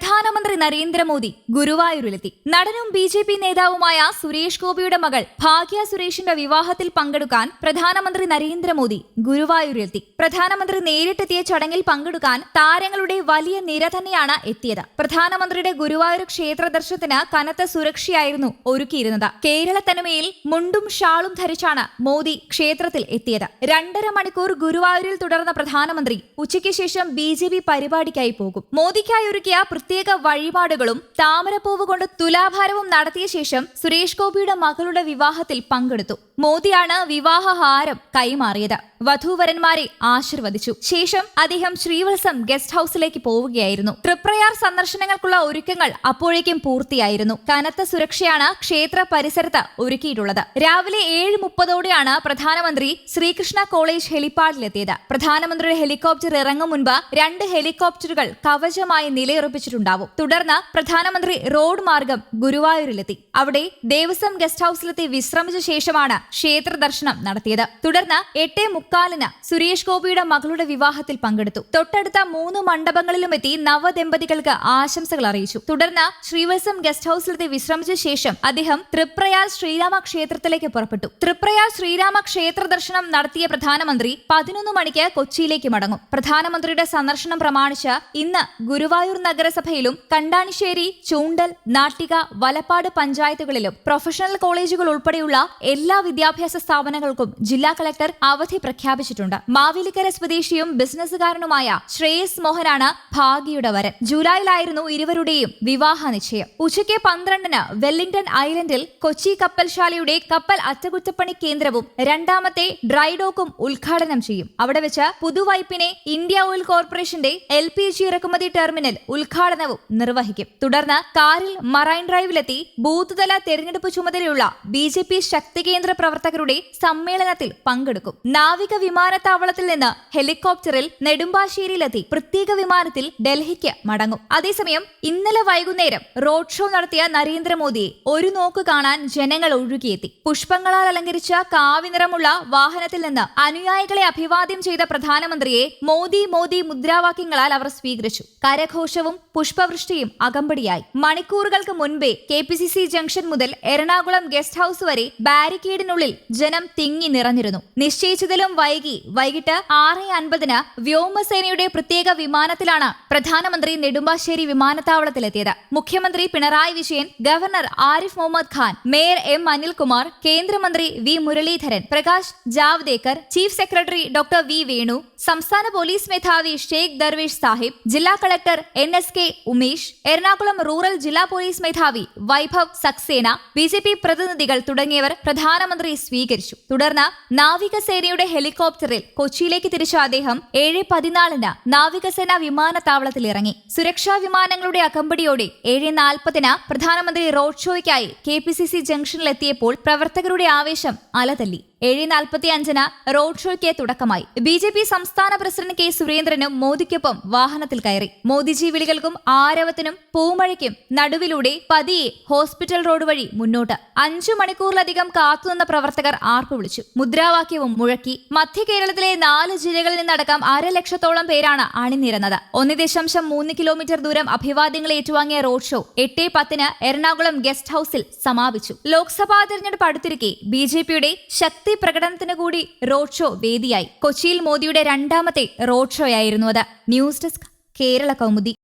പ്രധാനമന്ത്രി നരേന്ദ്രമോദി ഗുരുവായൂരിലെത്തി. നടനും B J P നേതാവുമായ സുരേഷ് ഗോപിയുടെ മകൾ ഭാഗ്യ സുരേഷിന്റെ വിവാഹത്തിൽ പങ്കെടുക്കാൻ പ്രധാനമന്ത്രി നരേന്ദ്രമോദി ഗുരുവായൂരിലെത്തി. പ്രധാനമന്ത്രി നേരിട്ടെത്തിയ ചടങ്ങിൽ പങ്കെടുക്കാൻ താരങ്ങളുടെ വലിയ നിര തന്നെയാണ് എത്തിയത്. പ്രധാനമന്ത്രിയുടെ ഗുരുവായൂർ ക്ഷേത്ര ദർശനത്തിന് കനത്ത സുരക്ഷയായിരുന്നു ഒരുക്കിയിരുന്നത്. കേരള തനിമയിൽ മുണ്ടും ഷാളും ധരിച്ചാണ് മോദി ക്ഷേത്രത്തിൽ എത്തിയത്. രണ്ടര മണിക്കൂർ ഗുരുവായൂരിൽ തുടർന്ന പ്രധാനമന്ത്രി ഉച്ചയ്ക്ക് ശേഷം ബി പരിപാടിക്കായി പോകും. മോദിക്കായി ഒരുക്കിയ പ്രത്യേക വഴിപാടുകളും താമരപ്പൂവ് കൊണ്ട് തുലാഭാരവും നടത്തിയ ശേഷം സുരേഷ് ഗോപിയുടെ മകളുടെ വിവാഹത്തിൽ പങ്കെടുത്തു. മോദിയാണ് വിവാഹഹാരം കൈമാറിയത്. വധൂവരന്മാരെ ആശീർവദിച്ചു. ശേഷം അദ്ദേഹം ശ്രീവത്സം ഗസ്റ്റ് ഹൌസിലേക്ക് പോവുകയായിരുന്നു. തൃപ്രയാർ സന്ദർശനങ്ങൾക്കുള്ള ഒരുക്കങ്ങൾ അപ്പോഴേക്കും പൂർത്തിയായിരുന്നു. കനത്ത സുരക്ഷയാണ് ക്ഷേത്ര പരിസരത്ത് ഒരുക്കിയിട്ടുള്ളത്. രാവിലെ ഏഴ് മുപ്പതോടെയാണ് പ്രധാനമന്ത്രി ശ്രീകൃഷ്ണ കോളേജ് ഹെലിപ്പാഡിലെത്തിയത്. പ്രധാനമന്ത്രിയുടെ ഹെലികോപ്റ്റർ ഇറങ്ങും മുൻപ് രണ്ട് ഹെലികോപ്റ്ററുകൾ കവചമായി നിലയുറപ്പിച്ചിട്ടുണ്ടാവും. തുടർന്ന് പ്രധാനമന്ത്രി റോഡ് മാർഗം ഗുരുവായൂരിലെത്തി. അവിടെ ദേവസ്വം ഗസ്റ്റ് ഹൌസിലെത്തി വിശ്രമിച്ച ശേഷമാണ് ക്ഷേത്ര ദർശനം നടത്തിയത്. തുടർന്ന് എട്ടേ മുക്കാലിന് സുരേഷ് ഗോപിയുടെ മകളുടെ വിവാഹത്തിൽ പങ്കെടുത്തു. തൊട്ടടുത്ത മൂന്ന് മണ്ഡപങ്ങളിലും എത്തി നവദമ്പതികൾക്ക് ആശംസകൾ അറിയിച്ചു. തുടർന്ന് ശ്രീവത്സം ഗസ്റ്റ് ഹൌസിലെത്തി വിശ്രമിച്ച ശേഷം അദ്ദേഹം തൃപ്രയാർ ശ്രീരാമ ക്ഷേത്രത്തിലേക്ക് പുറപ്പെട്ടു. തൃപ്രയാർ ശ്രീരാമ ക്ഷേത്ര ദർശനം നടത്തിയ പ്രധാനമന്ത്രി പതിനൊന്ന് മണിക്ക് കൊച്ചിയിലേക്ക് മടങ്ങും. പ്രധാനമന്ത്രിയുടെ സന്ദർശനം പ്രമാണിച്ച് ഇന്ന് ഗുരുവായൂർ നഗരസഭയിലും കണ്ടാണിശ്ശേരി ചൂണ്ടൽ നാട്ടിക വലപ്പാട് പഞ്ചായത്തുകളിലും പ്രൊഫഷണൽ കോളേജുകൾ ഉൾപ്പെടെയുള്ള എല്ലാ വിദ്യാഭ്യാസ സ്ഥാപനങ്ങൾക്കും ജില്ലാ കളക്ടർ അവധി പ്രഖ്യാപിച്ചിട്ടുണ്ട്. മാവേലിക്കര സ്വദേശിയും ബിസിനസ്സുകാരനുമായ ശ്രേയസ് മോഹനാണ് ഭാഗ്യയുടെ വരൻ. ജൂലൈയിലായിരുന്നു ഇരുവരുടെയും വിവാഹ നിശ്ചയം. ഉച്ചയ്ക്ക് പന്ത്രണ്ടിന് വെല്ലിംഗ്ടൺ ഐലൻഡിൽ കൊച്ചി കപ്പൽശാലയുടെ കപ്പൽ അറ്റകുറ്റപ്പണി കേന്ദ്രവും രണ്ടാമത്തെ ഡ്രൈഡോക്കും ഉദ്ഘാടനം ചെയ്യും. അവിടെ വെച്ച് പുതുവൈപ്പിനെ ഇന്ത്യ ഓയിൽ കോർപ്പറേഷന്റെ എൽ പി ജി ഇറക്കുമതി ടെർമിനൽ ഉദ്ഘാടനവും നിർവഹിക്കും. തുടർന്ന് കാറിൽ മറൈൻ ഡ്രൈവിലെത്തി ബൂത്ത് തല തെരഞ്ഞെടുപ്പ് ചുമതലയുള്ള ബി ജെ പി ശക്തികേന്ദ്ര പ്രവർത്തകരുടെ സമ്മേളനത്തിൽ പങ്കെടുക്കും. നാവിക വിമാനത്താവളത്തിൽ നിന്ന് ഹെലികോപ്റ്ററിൽ നെടുമ്പാശ്ശേരിയിലെത്തി. പ്രത്യേക വിമാനത്തിൽ ഡൽഹിക്ക് മടങ്ങും. അതേസമയം ഇന്നലെ വൈകുന്നേരം റോഡ് ഷോ നടത്തിയ നരേന്ദ്രമോദിയെ ഒരു നോക്ക് കാണാൻ ജനങ്ങൾ ഒഴുകിയെത്തി. പുഷ്പങ്ങളാൽ അലങ്കരിച്ച കാവി നിറമുള്ള വാഹനത്തിൽ നിന്ന് അനുയായികളെ അഭിവാദ്യം ചെയ്ത പ്രധാനമന്ത്രിയെ മോദി മോദി മുദ്രാവാക്യങ്ങളാൽ അവർ സ്വീകരിച്ചു. കരഘോഷവും പുഷ്പവൃഷ്ടിയും അകമ്പടിയായി. മണിക്കൂറുകൾക്ക് മുൻപേ K P C C junction മുതൽ എറണാകുളം ഗസ്റ്റ് ഹൌസ് വരെ ബാരിക്കേഡിനുള്ളിൽ ജനം തിങ്ങി നിറഞ്ഞിരുന്നു. നിശ്ചയിച്ചതിലും വൈകി വൈകിട്ട് ആറ് അൻപതിന് വ്യോമസേനയുടെ പ്രത്യേക വിമാനത്തിലാണ് പ്രധാനമന്ത്രി നെടുമ്പാശ്ശേരി വിമാനത്താവളത്തിലെത്തിയത്. മുഖ്യമന്ത്രി Pinarayi Vijayan governor Arif Mohammed Khan mayor M Anilkumar കേന്ദ്രമന്ത്രി V Muraleedharan Prakash Javadekar chief secretary doctor V Venu സംസ്ഥാന പോലീസ് മേധാവി ഷെയ്ഖ് ദർവേഷ് സാഹിബ് ജില്ലാ collector N S K Umesh Ernakulam rural ജില്ലാ പോലീസ് മേധാവി Vaibhav Saxena B J P പ്രതിനിധികൾ തുടങ്ങിയവർ പ്രധാനമന്ത്രി സ്വീകരിച്ചു. തുടർന്ന് നാവികസേനയുടെ ഹെലികോപ്റ്ററിൽ കൊച്ചിയിലേക്ക് തിരിച്ച അദ്ദേഹം ഏഴ് പതിനാലിന് നാവികസേന വിമാനത്താവളത്തിൽ ഇറങ്ങി. സുരക്ഷാ വിമാനങ്ങളുടെ അകമ്പടിയോടെ ഏഴ് നാൽപ്പതിന് പ്രധാനമന്ത്രി റോഡ് ഷോയ്ക്കായി കെ പി സി സി ജംഗ്ഷനിലെത്തിയപ്പോൾ പ്രവർത്തകരുടെ ആവേശം അലതല്ലി. ഏഴ് നാൽപ്പത്തി അഞ്ചിന് റോഡ് ഷോയ്ക്ക് തുടക്കമായി. ബി ജെ പി സംസ്ഥാന പ്രസിഡന്റ് കെ സുരേന്ദ്രനും മോദിക്കൊപ്പം വാഹനത്തിൽ കയറി. മോദിജി വിളികൾക്കും ആരവത്തിനും പൂമഴയ്ക്കും നടുവിലൂടെ പതിയെ ഹോസ്പിറ്റൽ റോഡ് വഴി മുന്നോട്ട്. അഞ്ചു മണിക്കൂറിലധികം കാത്തുനിന്ന പ്രവർത്തകർ ആർപ്പ് വിളിച്ചു. മുദ്രാവാക്യവും മുഴക്കി. മധ്യ കേരളത്തിലെ നാല് ജില്ലകളിൽ നിന്നടക്കം അരലക്ഷത്തോളം പേരാണ് അണിനിരന്നത്. ഒന്ന് ദശാംശം മൂന്ന് കിലോമീറ്റർ ദൂരം അഭിവാദ്യങ്ങൾ ഏറ്റുവാങ്ങിയ റോഡ് ഷോ എട്ട് പത്തിന് എറണാകുളം ഗസ്റ്റ് ഹൌസിൽ സമാപിച്ചു. ലോക്സഭാ തെരഞ്ഞെടുപ്പ് അടുത്തിരിക്കെ ബി ജെ പിയുടെ ശക്തി പ്രകടനത്തിന് കൂടി റോഡ് ഷോ വേദിയായി. കൊച്ചിയിൽ മോദിയുടെ രണ്ടാമത്തെ റോഡ് ഷോയായിരുന്നു അത്. News desk Kerala Kaumudi.